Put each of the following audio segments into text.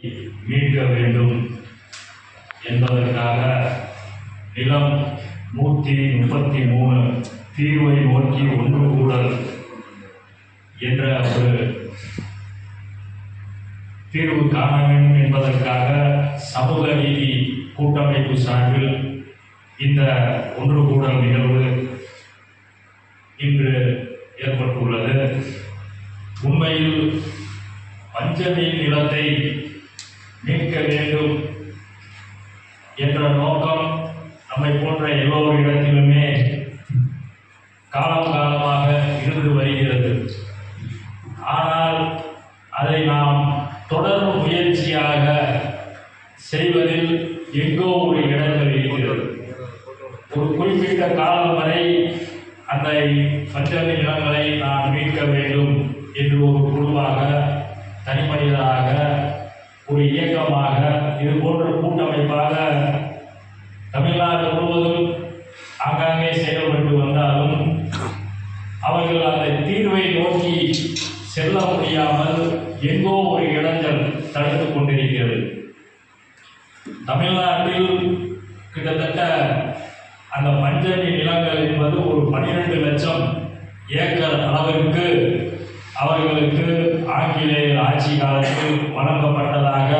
மீட்க வேண்டும் என்பதற்காக நிலம் நூற்றி முப்பத்தி மூணு தீர்வை நோக்கி ஒன்று கூடல் என்ற ஒரு தீர்வு காண வேண்டும் என்பதற்காக சமூக நீதி கூட்டமைப்பு சார்பில் இந்த ஒன்று கூடல் நிகழ்வு இன்று ஏற்பட்டுள்ளது. உண்மையில் பஞ்சமி நிலத்தை மீட்க வேண்டும் என்ற நோக்கம் நம்மை போன்ற எல்லோரிடத்திலுமே காலம் காலமாக இருந்து வருகிறது. ஆனால் அதை நாம் தொடர் முயற்சியாக செய்வதில் எங்கோ ஒரு இடங்கள் இருக்கிறது. ஒரு குறிப்பிட்ட காலம் வரை அந்த பஞ்சமி நிலங்களை நாம் மீட்க வேண்டும் என்று ஒரு குழுவாக தனிமனிதராக ஒரு இயக்கமாக இது போன்ற கூட்டமைப்பாக தமிழ்நாடு முழுவதும் ஆங்காங்கே செயல்பட்டு வந்தாலும் அவர்கள் அந்த தீர்வை நோக்கி செல்ல முடியாமல் எங்கோ ஒரு இடைஞ்சல் தடுத்து கொண்டிருக்கிறது. தமிழ்நாட்டில் கிட்டத்தட்ட அந்த பஞ்சமி நிலங்கள் என்பது ஒரு பனிரெண்டு லட்சம் ஏக்கர் அளவிற்கு அவர்களுக்கு ஆங்கிலேயர் ஆட்சி காலத்தில் வழங்கப்பட்டதாக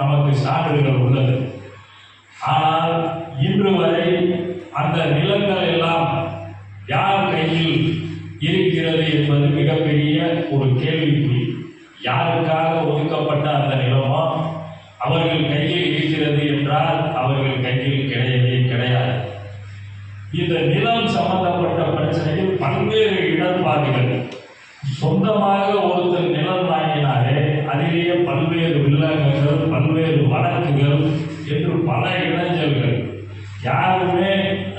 நமக்கு சான்றுகள் உள்ளது. ஆனால் இன்று வரை அந்த நிலங்கள் எல்லாம் யார் கையில் இருக்கிறது என்பது மிகப்பெரிய ஒரு கேள்விக்குறி. யாருக்காக ஒதுக்கப்பட்ட அந்த நிலமோ அவர்கள் கையில் இருக்கிறது என்றால் அவர்கள் கையில் கிடையவே கிடையாது. இந்த நிலம் சம்பந்தப்பட்ட பிரச்சனையில் பல்வேறு இடர்பாடுகள் சொந்தமாக ஒருத்தர் நிலம் வாங்கினாலே அதிலேயே பல்வேறு வில்லங்கங்கள் பல்வேறு வழக்குகள் என்று பல இளைஞர்கள். யாருமே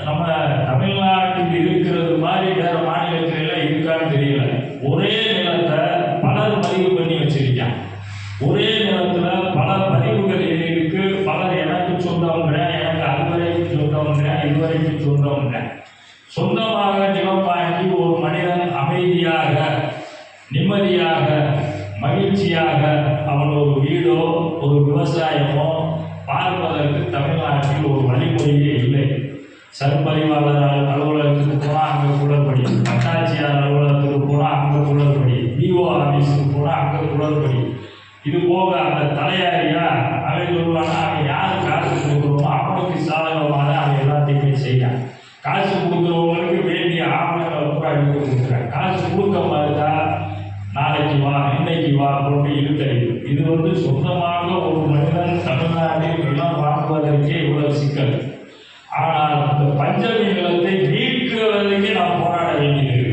நம்ம தமிழ்நாட்டில் இருக்கிறது மாதிரி வேற மாநிலத்துல எல்லாம் இருக்கான்னு தெரியல. ஒரே நிலத்தை பலர் பதிவு பண்ணி வச்சிருக்காங்க. ஒரே நிலத்துல பல பதிவுகள் இருக்கு. பலர் எனக்கு சொந்தவங்க எனக்கு அதுவரைக்கும் சொந்தவங்க இதுவரைக்கும் சொந்தவங்க சொந்தமாக நிலம் வாங்கி ஒரு மனிதன் அமைதியாக நிம்மதியாக மகிழ்ச்சியாக அவன் ஒரு வீடோ ஒரு விவசாயமோ பார்ப்பதற்கு தமிழ்நாட்டில் ஒரு வழிமுறையே இல்லை. சர்பரிவாளர் அலுவலகத்துக்கு போனால் அங்கே குளறுபடி. வட்டாட்சியார் அலுவலகத்துக்கு போனால் அங்கே குளறுபடி. பிஓ ஆஃபீஸுக்கு போனால் அங்கே குளறுபடி. இது போக அந்த தலையாரியா அவன் சொல்லுவானா அவன் யார் காசு கொடுக்குறோமோ அவனுக்கு சாதகமான அவன் எல்லாத்தையுமே செய்யான் காசு கொடுக்குறவங்களுக்கு வேண்டிய ஆவணங்களை பூரா எடுத்து கொடுக்குறான் காசு கொடுக்க மறுத்தா நாளைக்கு வா இன்னைக்கு வா போட்டு இழுத்தறிவு இது வந்து சொந்தமாக ஒரு மனிதன் தமிழ்நாட்டில் நிலம் வாங்குவதற்கே இவ்வளவு சிக்கல். ஆனால் இந்த பஞ்சமி நிலத்தை மீட்கிறதுக்கே நாம் போராட வேண்டியது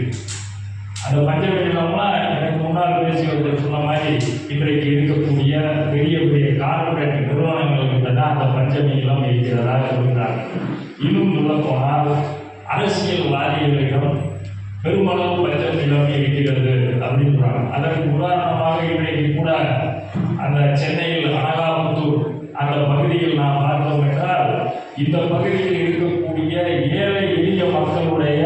அந்த பஞ்சமி நிலம்லாம் எனக்கு முன்னால் பேசியவர்கள் சொன்ன மாதிரி இன்றைக்கு இருக்கக்கூடிய பெரிய பெரிய கார்பரேட் நிறுவனங்களுக்கு தான் அந்த பஞ்சமி நிலம் இருக்கிறதா சொல்கிறார் இன்னும் சொல்ல போனால் அரசியல்வாதிகளிடம் பெருமளவு பஞ்சமி நிலம் இருக்கிறது. அறிவிக்கிறாங்க அதற்கு உதாரணமாக இன்றைக்கு கூட அந்த சென்னையில் அனகாபுத்தூர் அந்த பகுதியில் நாம் பார்த்தோம் என்றால் இந்த பகுதியில் இருக்கக்கூடிய ஏழை எளிய மக்களுடைய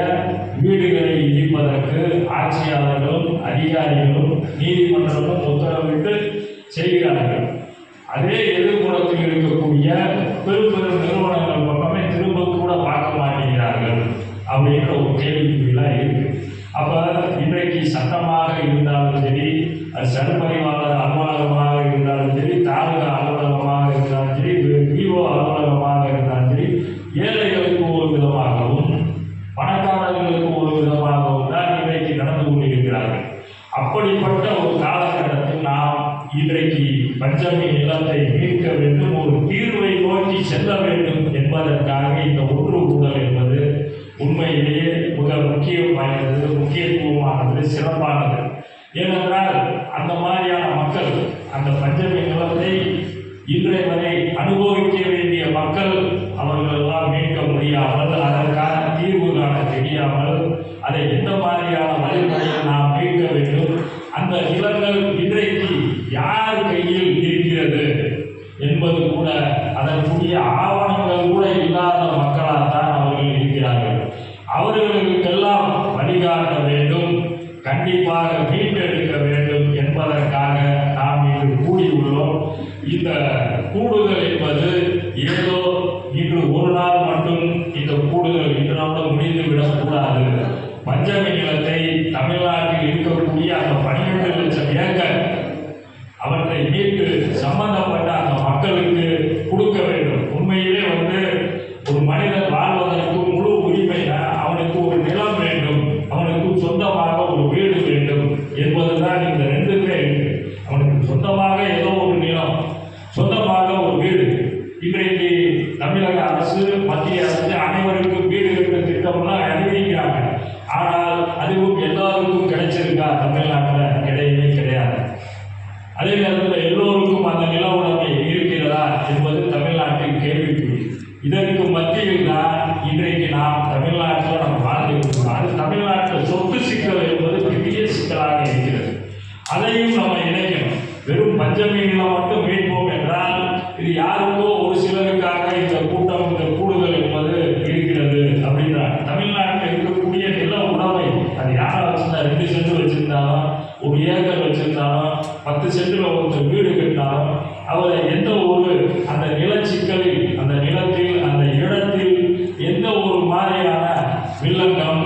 வீடுகளை இடிப்பதற்கு ஆட்சியாளர்களும் அதிகாரிகளும் நீதிமன்றமும் உத்தரவிட்டு செய்கிறார்கள். அதே எதிர்ப்புறத்தில் இருக்கக்கூடிய பெரும் பெரும் நிறுவனங்கள் பக்கமே திரும்ப கூட பார்க்க மாட்டேங்கிறார்கள் அப்படின்ற ஒரு கேள்விக்குறிலாம் இருக்கு. அப்ப இன்றைக்கு சட்டமாக அது அதற்குரிய ஆவணங்கள் ஒன்று வீடு கட்டினாலும் அவர் எந்த ஒரு அந்த நிலச்சிக்கலில் அந்த நிலத்தில் அந்த இடத்தில் எந்த ஒரு மாதிரியான வில்லங்கம்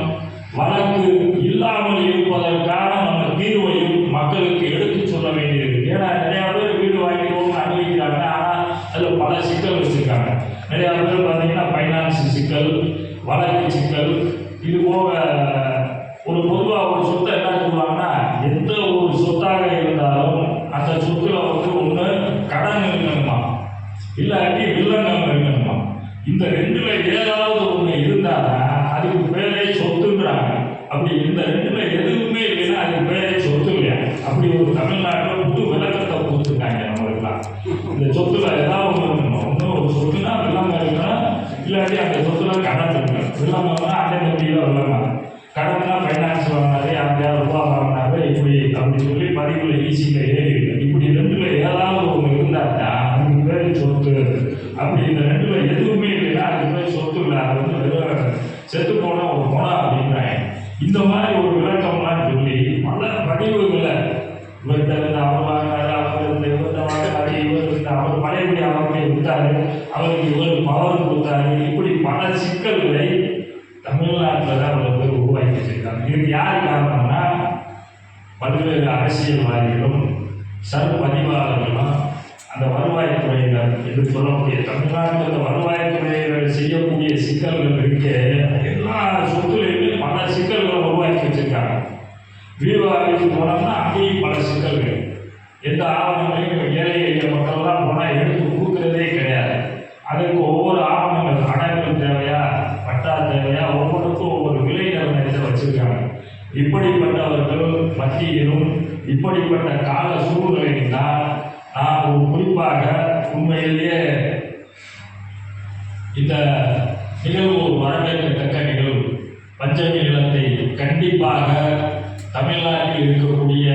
வழக்கு இல்லாமல் இருப்பதற்கான நம்ம தீர்வையும் மக்களுக்கு எடுத்து சொல்ல வேண்டியது. ஏன்னா நிறையா பேர் வீடு வாங்கிடுவோம்னு அனுபவிக்கிறாங்க ஆனால் அதில் பல சிக்கல் வச்சுருக்காங்க. நிறையா பேர் பார்த்தீங்கன்னா ஃபைனான்ஸ் சிக்கல் வழக்கு சிக்கல் இது போக ஒரு பொதுவாக ஒரு சொத்தை இந்த சொத்துல ஏதாவது ஒன்று இருக்கணும் ஒன்று ஒரு சொத்துனா வில்லங்கம் இருக்கணும் இல்லாட்டி அந்த சொத்துல கடன் இருக்கணும் வில்லங்கம்னா அண்டை நம்பியில் வில்லங்கம் கடன்னா ஃபைனான்ஸ் வாங்கினாரு அந்த ரூபா வாங்கினாரு இப்படி அப்படின்னு சொல்லி பதிவுல ஈஸியில் ஏறி இப்படி ரெண்டுல ஏதாவது ஒன்று இருந்தாக்கா அதுக்கு பேர் சொத்து அப்படி இந்த ரெண்டுல எதுவுமே இல்லைன்னா அதுக்கு பேர் சொத்து இல்லை அது வந்து வெறும் செத்து போனா ஒரு போனா அப்படின்றாங்க இந்த மாதிரி ஒரு விளக்கம்லாம் சொல்லி பல பதிவுகளை இவர்கிட்ட இருந்து அவர் வாங்கினாரு அவர் பழையபடி அவர்களை விட்டாரு அவருக்கு இவர் பவர் கொடுத்தாரு. இப்படி பல சிக்கல்களை தமிழ்நாட்டில் தான் அவர் பேர் உருவாக்கி வச்சிருக்காங்க. இதுக்கு யார் காரணம்னா பல்வேறு அரசியல்வாதிகளும் சர் பதிவாளர்களும் அந்த வருவாய்த்துறையினர் இது சொல்லக்கூடிய தமிழ்நாட்டில் வருவாய்த்துறையினர் செய்யக்கூடிய சிக்கல்கள் இருக்கு. எல்லா சொத்துலையுமே பல சிக்கல்களை உருவாக்கி வச்சிருக்காங்க. வீடு வாங்கிட்டு போனோம்னா அங்கேயும் பல சிக்கல்கள் எந்த ஆவணங்களையும் ஏழை எளிய மக்கள்லாம் போனால் எடுத்து கொடுக்குறதே கிடையாது. அதுக்கு ஒவ்வொரு ஆவணங்கள் அடங்கள் தேவையா பட்டா தேவையா ஒவ்வொன்றுக்கும் ஒவ்வொரு விலை நிர்ணயத்தை வச்சுருக்காங்க. இப்படிப்பட்டவர்கள் மத்தியிலும் இப்படிப்பட்ட கால சூழ்நிலையில் தான் நான் குறிப்பாக உண்மையிலேயே இந்த நிகழ்வு ஒரு வரவேற்கத்தக்க நிகழ்வு. பஞ்சமி நிலத்தை கண்டிப்பாக தமிழ்நாட்டில் இருக்கக்கூடிய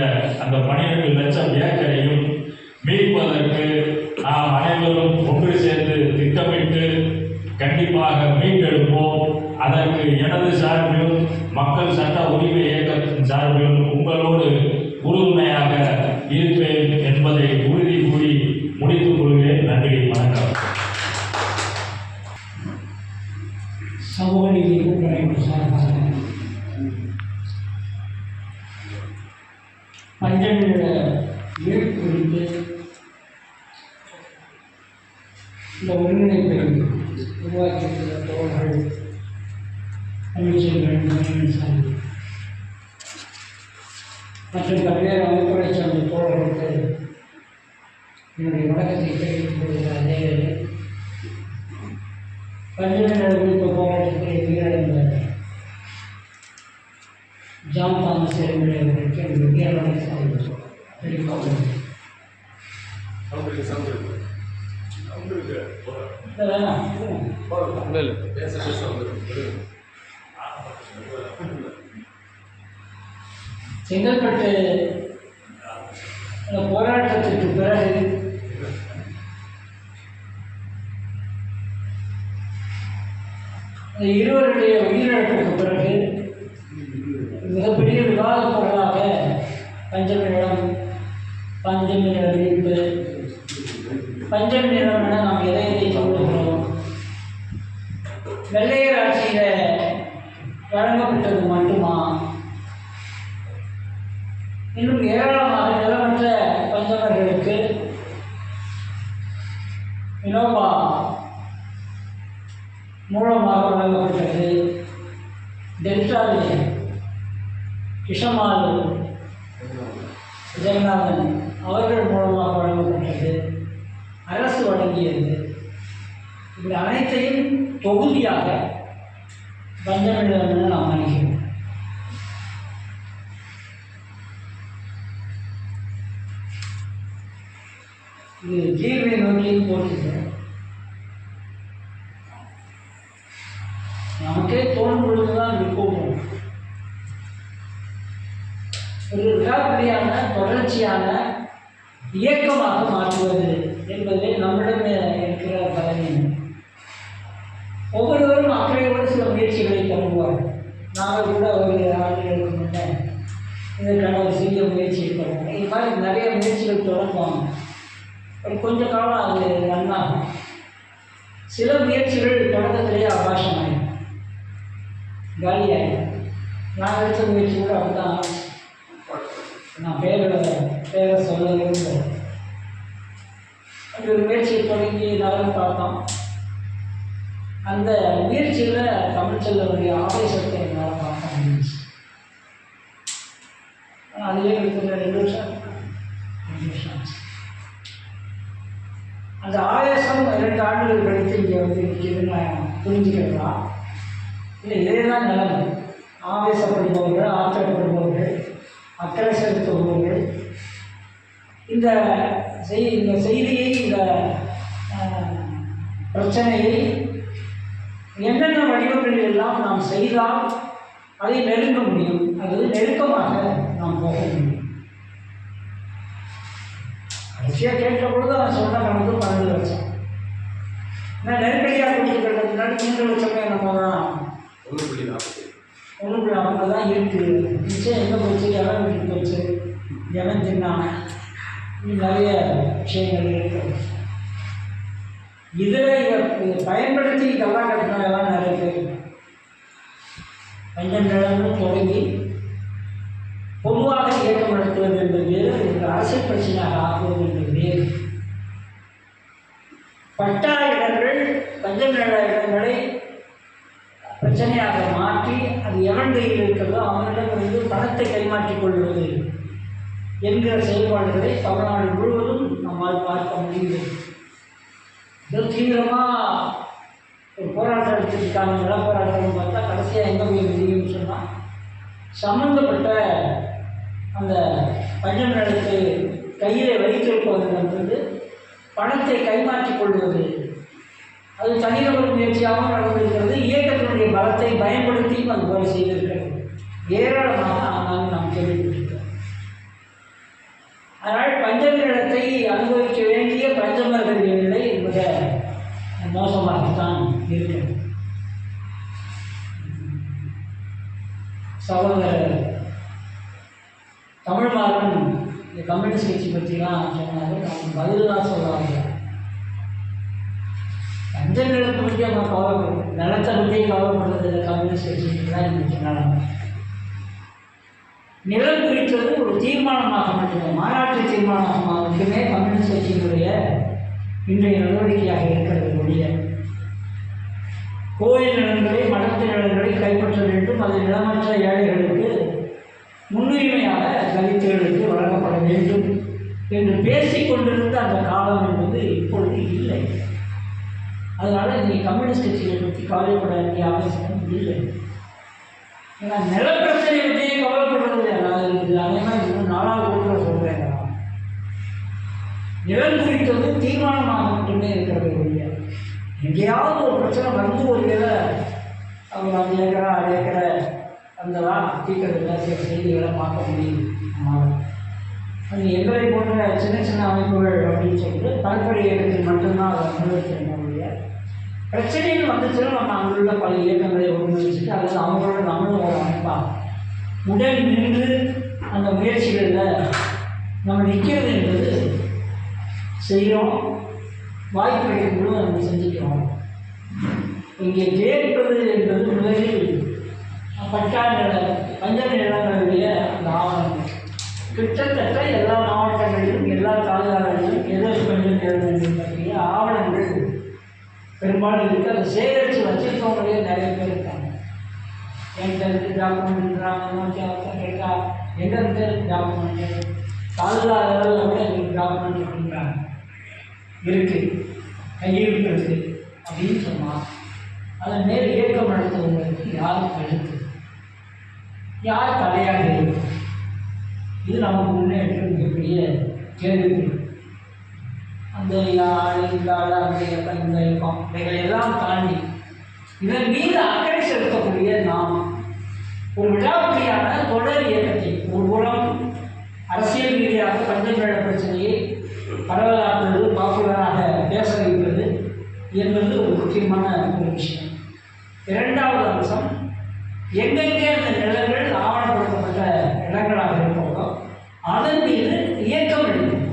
அந்த பன்னிரெண்டு லட்சம் ஏக்கரையும் மீட்பதற்கு நாம் அனைவரும் ஒன்று சேர்ந்து திட்டமிட்டு கண்டிப்பாக மீட்டெடுப்போம். அதற்கு எனது சார்பிலும் மக்கள் சட்ட உரிமை இயக்கத்தின் சார்பிலும் உங்களோடு உறுதுணையாக கொள்கிறேன். இல்ல, வேணாம், இல்ல. செங்கல்பட்டு அந்த போராட்டத்திற்கு பிறகு இருவருடைய உயிரிழப்புக்கு பிறகு மிகப்பெரிய விவாதப் பொருளாக பஞ்சமிடம் நிற விரிப்பு பஞ்சம் நிறம் என நாம் எதை எதை சொல்லுகிறோம்? வெள்ளையர் ஆட்சியில் வழங்கப்பட்டது மட்டுமா? இன்னும் ஏராளமாக நிலமற்ற பஞ்சவர்களுக்கு வினோபா மூலமாக வழங்கப்பட்டது. டெல்டாவில் கிஷமால் ஜெகநாதன் அவர்கள் மூலமாக வழங்கப்பட்டது அரசு வழங்கியது. இப்படி அனைத்தையும் தொகுதியாக பஞ்சமிடம் நாம் நினைக்கிறோம் இது தீர்வை நோக்கி போட்டுக்கிறேன் நமக்கே தோணும் பொழுது தான் இப்படி போகும் ஒரு விடாப்பிடியான தொடர்ச்சியான இயக்கமாக மாற்றுவது என்பதே நம்மிடம் இருக்கிற தலைமை ஒவ்வொருவரும் அக்கறையோடு சில முயற்சிகளை தொடங்குவார் நாங்கள் கூட ஒரு ஆண்டுகளுக்கு முன்னே இதற்கான ஒரு சிறிய முயற்சியை தொடங்குவோம். இது மாதிரி நிறைய முயற்சிகள் தொடங்குவாங்க. ஒரு கொஞ்ச காலம் அது நன்னாகும் சில முயற்சிகள் தொடக்கத்திலேயே அவகாசமாயிடும் காலியாயிடும். நாங்கள் எடுத்த முயற்சி கூட அப்படிதான் தான் நான் பேரோட பேரை சொல்ல அப்படி ஒரு முயற்சியை தொடங்கி நலன் பார்த்தோம் அந்த முயற்சியில் தமிழ்ச்செல்வனுடைய ஆவேசத்தை என்னால் பார்க்க முடிஞ்சிச்சு. அதுவே இருக்கிற ரெண்டு வருஷம் ரெண்டு வருஷம் ஆச்சு. அந்த ஆவேசம் இரண்டு ஆண்டுகள் கழித்து இங்கே வந்து நிற்கிதுன்னு நான் புரிஞ்சுக்கிறதா இல்லை இதே தான் நிலைமை. ஆவேசப்படுபவர்கள் ஆற்றப்படுபவர்கள் அக்கறை செலுத்துபவர்கள் இந்த செய் இந்த செய்தியை இந்த பிரச்சனையை என்னென்ன வடிவங்களில் எல்லாம் நாம் செய்தால் அதை நெருங்க முடியும்? அது நெருக்கமாக நாம் போக முடியும். கடைசியாக கேட்ட பொழுது அவன் சொன்ன கணக்கு பன்னெண்டு லட்சம். நான் நெருக்கடியாக கொடுத்துக்கிறது முன்னாடி மூன்று லட்சமே நம்ம தான். உள்ளுக்குள்ள புள்ளி அவங்க தான் இருக்குது நிச்சயம் எங்கே போச்சு? எவன் வீட்டுக்கு போச்சு. எவன் தின்னான் நிறைய விஷயங்கள் இருக்குது இதில் இதை பயன்படுத்தி இதெல்லாம் கட்டினதெல்லாம் நிறைய பேர் பஞ்சம் தொடங்கி பொதுவாக இயக்கம் நடத்துவது என்பது ஒரு அரசியல் பிரச்சனையாக ஆக்குவது என்பது பட்டா இடங்கள் பஞ்சம் இடங்கள் பிரச்சனையாக மாற்றி அது எவன் கையில் இருக்கிறதோ அவனிடமிருந்து பணத்தை கைமாற்றிக் கொள்வது என்கிற செயல்பாடுகளை தமிழ்நாடு முழுவதும் நம்மால் பார்க்க முடிகிறது. இது தீவிரமாக ஒரு போராட்டம் எடுத்துருக்காங்க. நில போராட்டம்னு பார்த்தா கடைசியாக எங்கே போய் முடியும்னு சொன்னால் சம்மந்தப்பட்ட அந்த பஞ்சம் நிலத்தை கையில் வந்து பணத்தை கைமாற்றிக் கொள்வது அது தனிநபர் முயற்சியாகவும் நடந்திருக்கிறது. இயக்கத்தினுடைய பலத்தை பயன்படுத்தியும் அது போல செய்திருக்கிறது. ஏராளமாக ஆனால் நாம் கேள்விப்பட்டிருக்கிறோம். அதனால் பஞ்சமி அனுபவிக்க வேண்டிய பஞ்சமர்களுடைய நிலை மிக மோசமாகத்தான் இருக்கிறது. சகோதரர் தமிழ்மாறன் இந்த கம்யூனிஸ்ட் கட்சி பற்றிலாம் சொன்னாரு நான் பதில் தான் சொல்லுவாங்க நிலத்தை பற்றி அவங்க கவலைப்படும் நிலத்தை பற்றி கவலைப்படுறது இல்லை. கம்யூனிஸ்ட் கட்சிக்கு தான் நிலம் நிலம் குறித்தது ஒரு தீர்மானமாக மட்டுமே மாநாட்டு தீர்மானமாக மட்டுமே கம்யூனிஸ்ட் கட்சியினுடைய இன்றைய நடவடிக்கையாக இருக்கிறது ஒழிய. கோயில் நிலங்களை மடத்து நிலங்களை கைப்பற்ற வேண்டும். அது நிலமற்ற ஏழைகளுக்கு முன்னுரிமையாக தலித்துகளுக்கு வழங்கப்பட வேண்டும் என்று பேசிக் கொண்டிருந்த அந்த காலம் என்பது இப்பொழுது இல்லை. அதனால் நீங்கள் கம்யூனிஸ்ட் கட்சிகளை பற்றி கவலைப்பட வேண்டிய அவசியம் இல்லை. ஏன்னா நிலப்பிரச்சனை பற்றியே கவலைப்படுறது நல்லா இருக்குது. அதே மாதிரி இன்னும் நாலாவது கூட்டில் சொல்கிறேன் நிலம் குறித்து வந்து தீர்மானமாக மட்டுமே இருக்கிறது ஒழிய எங்கேயாவது ஒரு பிரச்சனை வந்து ஒரு வேளை அவங்க அஞ்சு ஏக்கரா அரை ஏக்கரை அந்த தீக்கிறது சில செய்திகளை பார்க்க முடியும். அது எங்களை போன்ற சின்ன சின்ன அமைப்புகள் அப்படின்னு சொல்லிட்டு தனிப்படை இயக்கத்தில் மட்டும்தான் அதை அனுபவிச்சிருக்க முடியாது பிரச்சனைகள் வந்துச்சுன்னா நம்ம அங்குள்ள பல இயக்கங்களை ஒருங்கிணைச்சிட்டு அல்லது அவங்களோட நம்மளும் ஒரு அமைப்பாக உடல் நின்று அந்த முயற்சிகளில் நம்ம நிற்கிறது என்பது செய்கிறோம் வாய்ப்பு கிடைக்கும்போது நம்ம செஞ்சுக்கிறோம். இங்கே கேட்பது என்பது முதலில் பட்டா நில பஞ்ச நிலங்களுடைய அந்த ஆவணங்கள். கிட்டத்தட்ட எல்லா மாவட்டங்களிலும் எல்லா தாலுகாக்களிலும் எதற்கு பஞ்ச தேர்தல் பற்றிய ஆவணங்கள் பெரும்பாலும் இருக்குது அதை சேகரித்து வச்சிருக்கவங்களே நிறைய பேர் இருக்காங்க. என்கிட்ட இருக்கு டாக்குமெண்ட்ன்றாங்க கேட்டா எங்க இருந்து டாக்குமெண்ட் தாலுகா லெவலில் கூட எங்களுக்கு டாக்குமெண்ட் அப்படின்றாங்க இருக்கு. கையெழுத்து இருக்கு அப்படின்னு சொன்னால் அதை மேல் இயக்கம் நடத்துவங்களுக்கு யார் கழுத்து யார் தலையாக இருக்கும் இது நமக்கு முன்னேற்ற மிகப்பெரிய கேள்வி அந்த யாழ் இந்த ஆள் அந்த இயக்கம் இந்த இயக்கம் எல்லாம் தாண்டி இதன் மீது அக்கறை செலுத்தக்கூடிய நாம் ஒரு விழாவுக்கான தொடர் இயக்கத்தை ஒரு புறம் அரசியல் ரீதியாக பஞ்சமிழ பிரச்சனையை பரவலாக்குவது பாப்புலராக பேச வைப்பது என்பது ஒரு முக்கியமான ஒரு விஷயம். இரண்டாவது அம்சம் எங்கெங்கே அந்த நிலங்கள் ஆவணப்படுத்தப்பட்ட இடங்களாக இருக்கிறதோ அதன் மீது இயக்கம் எடுக்கும்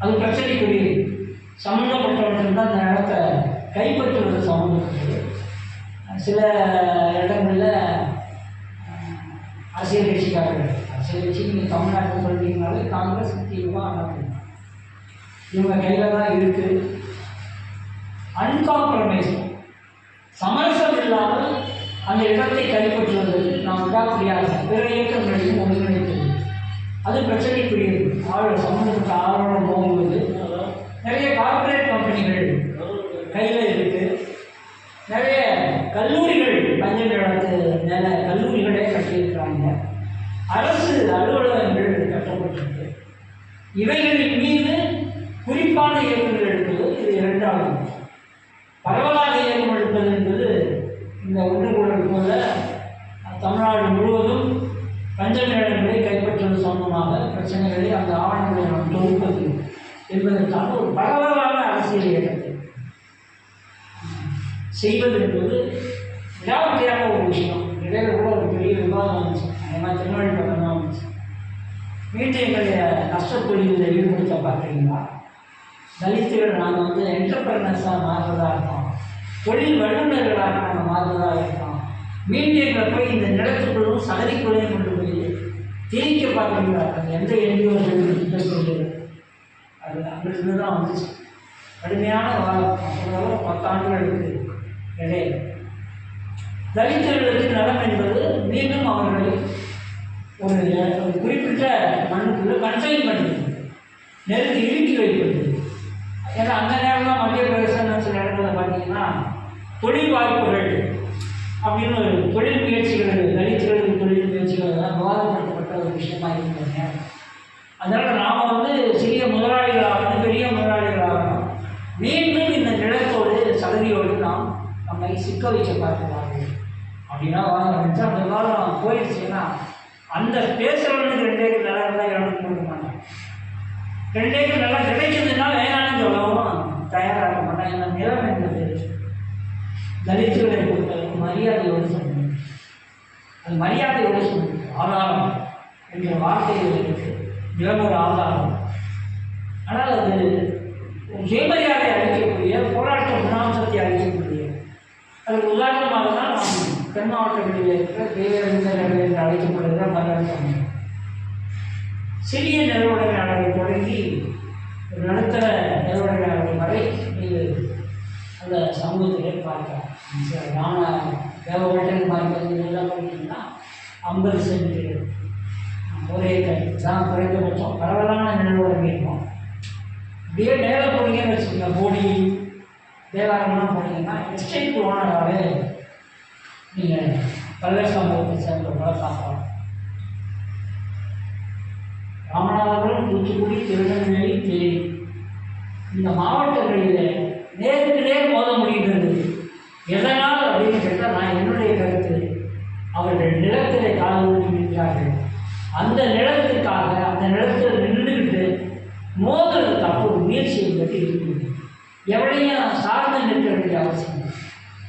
அது பிரச்சனைக்குரிய சம்பந்தப்பட்டவர்கள் தான் அந்த இடத்தை கைப்பற்றுவது சம்பந்தப்பட்டது. சில இடங்களில் அரசியல் கட்சிக்காரர்கள் அரசியல் கட்சி நீங்கள் தமிழ்நாட்டில் சொல்கிறீங்கனாலே காங்கிரஸ் திமுக அதிமுக இவங்க கையில் தான் இருக்குது அன்காம்ப்ரமைஸ். சமரசம் இல்லாமல் அந்த இடத்தை கைப்பற்றுவதற்கு நாம் விடாப்பிடியாக பிற இயக்கங்களையும் ஒருங்கிணைத்தது அது பிரச்சனைக்குரியது. ஆள் சம்மந்தப்பட்ட ஆளோட போகும்போது நிறைய கார்ப்பரேட் கம்பெனிகள் கையில் இருக்கு. நிறைய கல்லூரிகள் பஞ்சமேளத்து நில கல்லூரிகளே கட்டியிருக்கிறாங்க. அரசு அலுவலகங்கள் கட்டப்பட்டிருக்கு. இவைகளின் மீது குறிப்பான இயக்கங்கள் எடுப்பது இது இரண்டாவது. பரவலாக இயக்கம் எடுப்பது என்பது இந்த ஒன்று பிரச்சனைகளை அந்த ஆவணங்களை நாம் தொகுப்பது என்பதற்காக ஒரு பரவலான அரசியல் இயக்கத்தை செய்வது என்பது விடாவட்டியான ஒரு விஷயம். இடையில கூட ஒரு பெரிய விவாதம் இருந்துச்சு ஏன்னா திருநெல்வேலி பக்கம் தான் வந்துச்சு. மீட்டியங்களுடைய நஷ்டத்தொழிலில் ஈடுபடுத்த பார்க்குறீங்களா? தலித்துகள் நாங்கள் வந்து என்டர்பிரனர்ஸாக மாறுறதா இருக்கோம். தொழில் வல்லுநர்களாக நாங்கள் மாறுறதா இருக்கோம். மீட்டியங்களை போய் இந்த நிலத்துக்குள்ளும் சகதிக்குள்ளேயும் கொண்டு போய் திணிக்க பார்க்குறீங்களா அது எந்த சொல்லுது அது அங்கிருந்து தான் வந்துச்சு. கடுமையான வாரம் அப்புறம் பத்தாண்டுகளுக்கு இடையே தலித்தர்களுக்கு நலம் என்பது மீண்டும் அவர்களை ஒரு குறிப்பிட்ட மண்ணுக்குள்ள கன்சைன் பண்ணுது நெருங்கி இறுக்கி வைப்பது. ஏன்னா அந்த நேரம்லாம் மத்திய பிரதேசம் சில இடங்களில் பார்த்தீங்கன்னா தொழில் வாய்ப்புகள் அப்படின்னு ஒரு தொழில் முயற்சிகள் தலித்துகளுக்கு தொழில் முயற்சிகள் எல்லாம் விவாதப்படுத்தப்பட்ட ஒரு விஷயமா இருக்கிற அதனால் நாம் வந்து சிறிய முதலாளிகளாகணும் பெரிய முதலாளிகளாகணும். மீண்டும் இந்த நிலத்தோடு சகதியோடு நாம் நம்மை சிக்க வைக்க பார்க்கிறார்கள் அப்படின்னா வாங்க வச்சு அந்த காலம் போயிடுச்சுன்னா அந்த பேசுகிறவனுக்கு ரெண்டு ஏக்கர் நிலம் இருந்தால் இடம் கொடுக்க மாட்டான் ரெண்டு ஏக்கர் நல்லா கிடைச்சதுன்னா வேணான்னு சொல்லவும்? தயாராக மாட்டான் இந்த நிலம் என்பது? தலித்துகளை பொறுத்தவரைக்கும் மரியாதையோடு சொல்லணும் அது மரியாதையோடு சொல்லணும் ஆதாரம். என்ற வார்த்தைகள் இருக்கு ஆதாரம் ஆனால் அது சுயமரியாதை அளிக்கக்கூடிய போராட்ட குணாம்சத்தை அளிக்கக்கூடிய. அதுக்கு உதாரணமாக தான் நாம் தென் மாவட்டங்களில் இருக்கிற தேவேந்திரர்கள் என்று அழைக்கப்படுகிற மலர் சிறிய நிலவுடையாளர்கள் தொடங்கி ஒரு நடுத்தர நிலவுடையாளர்கள் வரை இது அந்த சமூகத்திலே பார்க்கலாம். சரி, நாம தேவகோட்டையில் பார்க்கறது எல்லாம் பார்த்தீங்கன்னா ஐம்பது சென்ட் ஒரே கை தான் குறைந்தபட்சம் பரவலான நிலவுடன் இருக்கும் இப்படியே நேராக போனீங்கன்னு வச்சுக்கோங்க போடி தேவாரம்லாம் போனீங்கன்னா எஸ்டேட் ஓனராகவே நீங்கள் பல்வேறு சமூகத்தை சேர்ந்தவர்களாக பார்க்கலாம். ராமநாதபுரம் தூத்துக்குடி திருநெல்வேலி தேனி. இந்த மாவட்டங்களில் நேருக்கு நேர் மோத முடிகிறது எதனால் அப்படின்னு கேட்டால் நான் என்னுடைய கருத்து. அவர்கள் நிலத்திலே கால் ஊற்றுகின்றார்கள் அந்த நிலத்துக்காக அந்த நிலத்தில் நின்றுக்கிட்டு மோதுறதுக்காக ஒரு முயற்சியை பற்றி இருக்குது எவனையும் சார்ந்து நிற்க வேண்டிய அவசியம்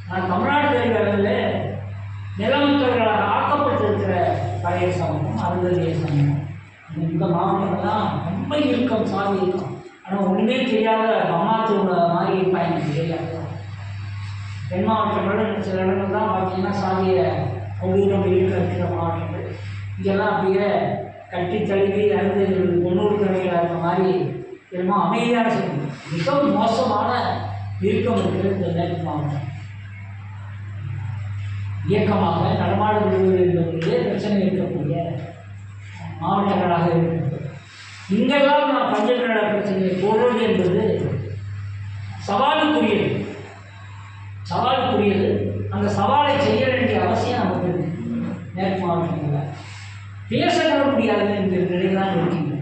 நான் தமிழ்நாடு தலைவர்களில் நிலமற்றவர்களாக ஆக்கப்பட்டிருக்கிற பழைய சமூகம் அருந்ததிய சமூகம். இந்த மாவட்டங்கள்லாம் ரொம்ப இறுக்கம் சாதி இருக்கும் ஆனால் ஒன்றுமே தெரியாத அம்மா திருவிழா மாதிரி இருப்பாங்க தெரியாது தென் மாவட்டங்களோட சில இடங்கள் தான் பார்த்தீங்கன்னா சாதிய கொடூரம் இருக்கிற மாவட்டங்கள். இங்கெல்லாம் அப்படியே கட்டி தழுவி அறுந்து தொண்ணூறு கடைகளாக இருக்க மாதிரி என்னமோ அமைதியான சூழ்நிலை. மிக மோசமான இயக்கம் இருக்கிறது இந்த மேற்கு மாவட்டம். இயக்கமாக நடமாட விடுவது என்பதிலே பிரச்சனை இருக்கக்கூடிய மாவட்டங்களாக இருக்கிறது இங்கெல்லாம் நான் பஞ்சநல பிரச்சனையை போடுவது என்பது சவாலுக்குரியது. சவாலுக்குரியது. அந்த சவாலை செய்ய வேண்டிய அவசியம் நமக்கு மேற்கு மாவட்டங்களில். பேசக்கூட முடியாது என்கிற நிலையில் இருக்கீங்க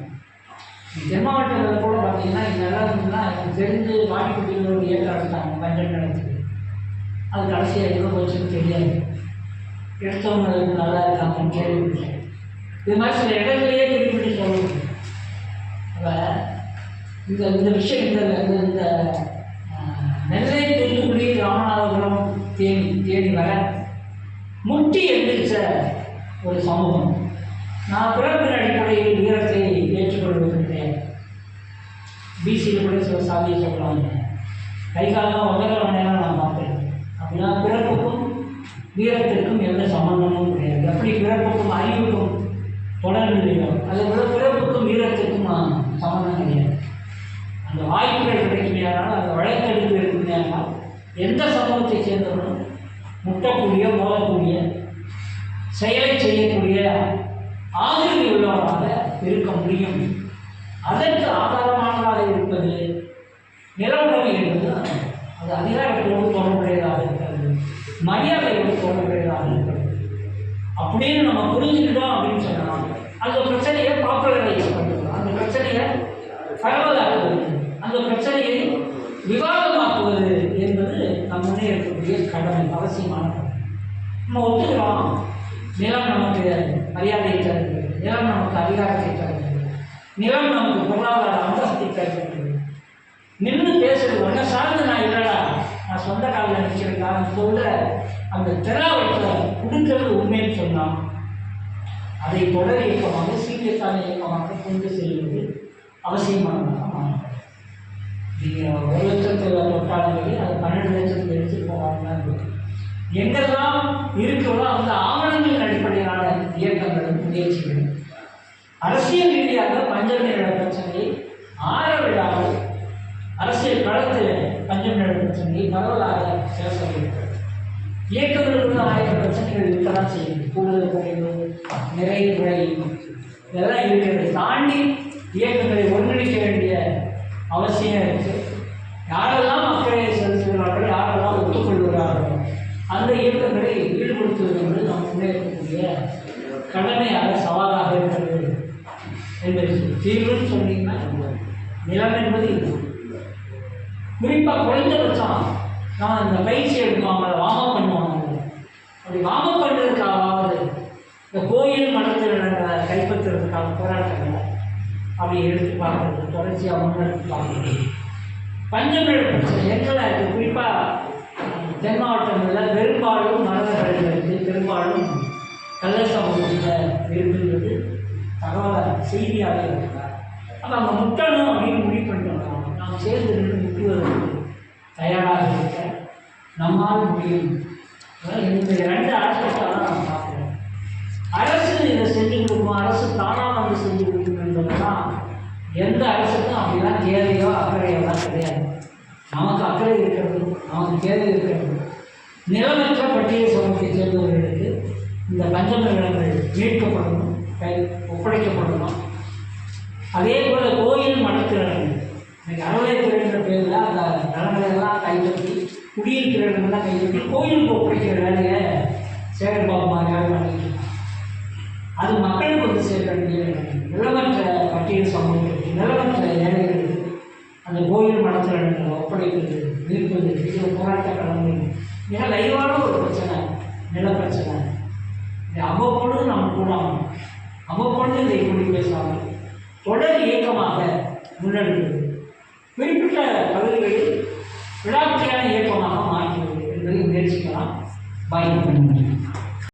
தென் மாவட்டத்தில் கூட பார்த்தீங்கன்னா இந்த நிலம்னா எனக்கு தெரிஞ்சு வாடிப்பட்டியில் ஒரு ஏக்கர் இருக்காங்க பஞ்சம் நடத்துக்கு அது கடைசியாக எதுவும் போச்சுன்னு தெரியாது. எடுத்தவங்க நல்லா இருக்காங்கன்னு கேள்விப்பட்டேன். இது மாதிரி சில இடங்களையே குறிப்பிட்டு சொல்லணும் அப்போ இந்த இந்த விஷயம் இந்த இந்த நெல்லை தூத்துக்குடி ராமநாதபுரம் தேனி தேனி வர முட்டி எந்திரிச்ச ஒரு சமூகம். நான் பிறப்பின் அடிப்படையில் வீரத்தை ஏற்றுக்கொள்வது பிசியில் கூட சில சாதியை சொல்கிறாங்க கை காலம் உதகிறவனையெல்லாம் நான் பார்ப்பேன் அப்படின்னா பிறப்புக்கும் வீரத்திற்கும் எந்த சம்பந்தமும் கிடையாது. எப்படி பிறப்புக்கும் அறிவுக்கும் தொடர்பு இல்லையோ அதே போல பிறப்புக்கும் வீரத்திற்கும் நான் சம்பந்தம் கிடையாது. அந்த வாய்ப்புகள் கிடைக்குமையானால் அந்த வழக்கெடுப்பு இருக்குமையானால் எந்த சமூகத்தை சேர்ந்தவனும் முட்டக்கூடிய மோதக்கூடிய செயலை செய்யக்கூடிய ஆதரவு உள்ளவராக இருக்க முடியும். அதற்கு ஆதாரமானதாக இருப்பது நிலவுடைமை என்பது அது அதிகாரத்தோடு தொடர்புடையதாக இருக்கிறது. மரியாதையோடு தொடர்புடையதாக இருக்கிறது. அப்படின்னு நம்ம புரிஞ்சுக்கிட்டோம் அப்படின்னு சொன்னால் அந்த பிரச்சனையை பாப்புலரைஸ் பண்ணுறோம் அந்த பிரச்சனையை பரவலாக்குவது. அந்த பிரச்சனையை விவாதமாக்குவது என்பது நம்முடைய இருக்கக்கூடிய கடமை அவசியமான கடமை. நம்ம ஒத்துக்கிறோம். நிலம் நமக்கு மரியாதையை தருகிறது. நிலம் நமக்கு அதிகாரத்தை தருகிறது. நிலம் நமக்கு பொருளாதார அந்தஸ்தை தருகிறது. நின்று பேசுறது ஒன்றை சார்ந்து நான் இல்லடா. நான் சொந்த காலில் நிற்கிறேன். சொல்ற அந்த திராவத்தை கொடுக்கிறது உண்மைன்னு சொன்னான் அதை தொடர் இயக்கமாக சீரியஸான இயக்கமாக கொண்டு செல்வது அவசியமானதாக மாறும். நீங்கள் ஒரு லட்சத்தில் தொட்டாலும் அது பன்னெண்டு லட்சத்துக்கு எடுத்துட்டு போவாங்க எங்கெல்லாம் இருக்கிறதோ அந்த ஆவணங்களின் அடிப்படையிலான இயக்கங்களும் முயற்சிகளும் அரசியல் ரீதியாக பஞ்சம் நில பிரச்சனையை ஆற அரசியல் களத்தில் பஞ்சம் நில பிரச்சனையை பரவலாக பேசப்படுகிறது இயக்கங்களுக்கு ஆயிரம் பிரச்சனைகள் இருக்கதான் செய்யும் கூடுதல் குறைவு நிறைய குறை இதெல்லாம் இருக்கிறது தாண்டி இயக்கங்களை ஒன்றிணைக்க வேண்டிய அவசியம் இருக்குது யாரெல்லாம் மக்களை செலுத்துகிறார்கள் யாரெல்லாம் ஒத்துக்கொள்கிறார்கள் அந்த இயக்கங்களை ஈடுபடுத்துவது என்பது நாம் முன்னேற்கக்கூடிய இருக்கக்கூடிய கடமையாக சவாலாக இருக்கிறது என்பது தீர்வுன்னு சொன்னீங்கன்னா நிலம் என்பது குறிப்பாக குறைந்தபட்சம் நான் இந்த பயிற்சி எடுப்பாங்க வாமம் பண்ணுவாங்க. அப்படி வாமம் பண்ணுறதுக்காவது இந்த கோயில் மடத்தில் நடந்த கைப்பற்றுறதுக்கான போராட்டங்களை அப்படி எடுத்து பார்க்கறது தொடர்ச்சியாக முன்னெடுத்து பார்க்கறது. பஞ்சமிழ் பிரச்சனை எங்களை குறிப்பாக தென் மாவட்டங்களில் பெரும்பாலும் மரணம் இருக்குது பெரும்பாலும் கள்ள சமூகத்தில் இருக்குன்றது. தகவல் செய்தியாக இருக்கிறார். அப்போ அங்கே முட்டணும் அப்படின்னு முடிவு பண்ணிட்டோம் நாம் சேர்ந்து நின்று முட்டுவதற்கு தயாராக இருக்க நம்மால் முடியும். இந்த ரெண்டு அரசாக தான் நான் பார்க்குறேன். அரசு இதை செஞ்சு கொடுக்கும் அரசு தானாக வந்து செஞ்சு கொடுக்கும் என்பதுதான் எந்த அரசுக்கும் அப்படிலாம் தேவையோ அக்கறையோலாம் கிடையாது. நமக்கு அக்கறை இருக்கிறது அவன் தேவை நிலமற்ற பட்டியல் சமூகத்தை சேர்ந்தவர்களுக்கு இந்த பஞ்சம நிலங்கள் மீட்கப்படணும் கை ஒப்படைக்கப்படணும். அதே போல் கோயில் மடத்திறன் இன்னைக்கு அறநிலையத்துறைன்ற பேரில் அந்த நிலங்களெல்லாம் கைப்பற்றி குடியிருக்கிற இடமெல்லாம் கைப்பற்றி கோயிலுக்கு ஒப்படைக்கிற வேலையை சேகர்பாபு மாதிரியாக பண்ணிட்டு அது மக்களுக்கு வந்து சேர்க்க வேண்டிய நிலமற்ற பட்டியல் சமூகங்களுக்கு நிலமற்ற ஏழைகளுக்கு அந்த கோயில் மடத்திறன்களை ஒப்படைக்கிறது. மேற்கொண்டு இது போராட்ட கடமை மிக லைவான ஒரு பிரச்சனை நில பிரச்சனை. இது அவ்வப்பொழுது நாம் கூடாமல் அவ்வப்பொழுது இதை கூடி பேசாமல் தொடர் இயக்கமாக முன்னெடுக்கிறது. குறிப்பிட்ட பகுதிகளில் விழாக்கியான இயக்கமாக மாற்றுவது என்பதை முயற்சிக்கலாம். பாய்.